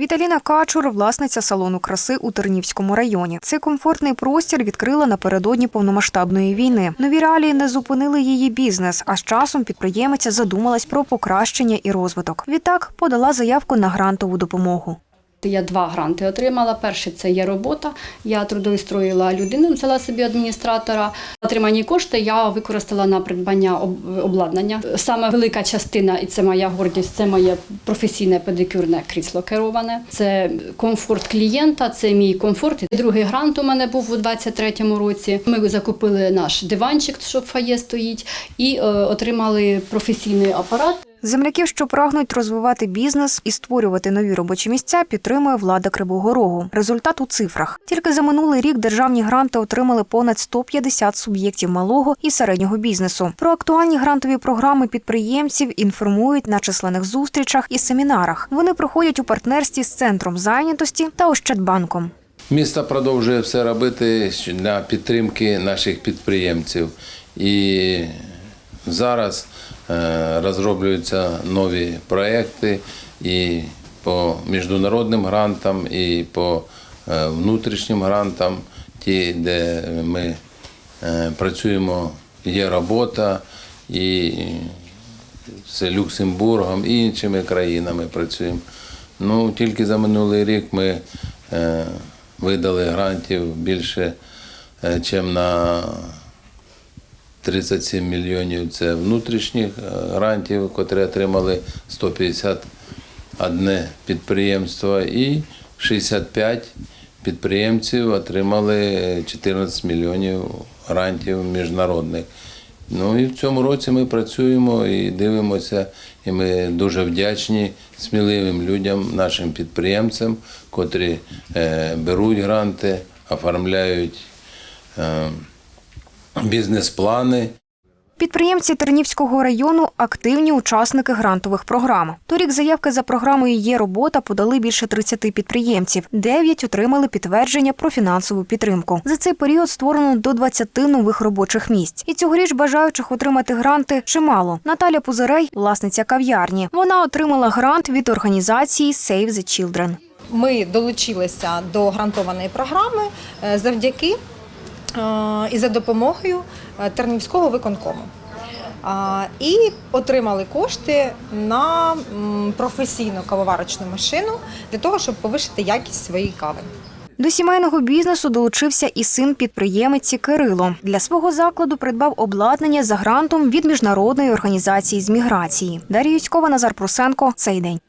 Віталіна Качур, власниця салону краси у Тернівському районі. Цей комфортний простір відкрила напередодні повномасштабної війни. Нові реалії не зупинили її бізнес, а з часом підприємиця задумалась про покращення і розвиток. Відтак подала заявку на грантову допомогу. Я два гранти отримала. Перший це є робота. Я трудоустроїла людину, взяла собі адміністратора. Отримані кошти я використала на придбання обладнання. Саме велика частина, і це моя гордість, це моє професійне педикюрне крісло кероване. Це комфорт клієнта, це мій комфорт. Другий грант у мене був у 23-му році. Ми закупили наш диванчик, що в фає стоїть, і е, отримали професійний апарат. Земляків, що прагнуть розвивати бізнес і створювати нові робочі місця, підтримує влада Кривого Рогу. Результат у цифрах. Тільки за минулий рік державні гранти отримали понад 150 суб'єктів малого і середнього бізнесу. Про актуальні грантові програми підприємців інформують на численних зустрічах і семінарах. Вони проходять у партнерстві з центром зайнятості та Ощадбанком. Місто продовжує все робити для підтримки наших підприємців. І зараз розроблюються нові проекти і по міжнародним грантам, і по е, внутрішнім грантам, ті, де ми е, працюємо, є робота і з Люксембургом і іншими країнами працюємо. Ну, тільки за минулий рік ми е, видали грантів більше, е, чим на 37 мільйонів це внутрішніх е, грантів, котрі отримали 151 підприємство, і 65 підприємців отримали 14 мільйонів грантів міжнародних. Ну і в цьому році ми працюємо і дивимося, і ми дуже вдячні сміливим людям, нашим підприємцям, котрі е, беруть гранти, оформляють е, бізнес-плани. Підприємці Тернівського району активні учасники грантових програм. Торік заявки за програмою Є робота подали більше 30 підприємців. Дев'ять отримали підтвердження про фінансову підтримку. За цей період створено до 20 нових робочих місць. І цьогоріч бажаючих отримати гранти чимало. Наталя Пузарей, власниця кав'ярні. Вона отримала грант від організації Save the Children. Ми долучилися до грантованої програми е, завдяки і за допомогою е, Тернівського виконкому. І отримали кошти на професійну кавоварочну машину для того, щоб повищити якість своєї кави. До сімейного бізнесу долучився і син підприємиці Кирило. Для свого закладу придбав обладнання за грантом від міжнародної організації з міграції. Дар'я Юцькова, Назар Прусенко. Цей день.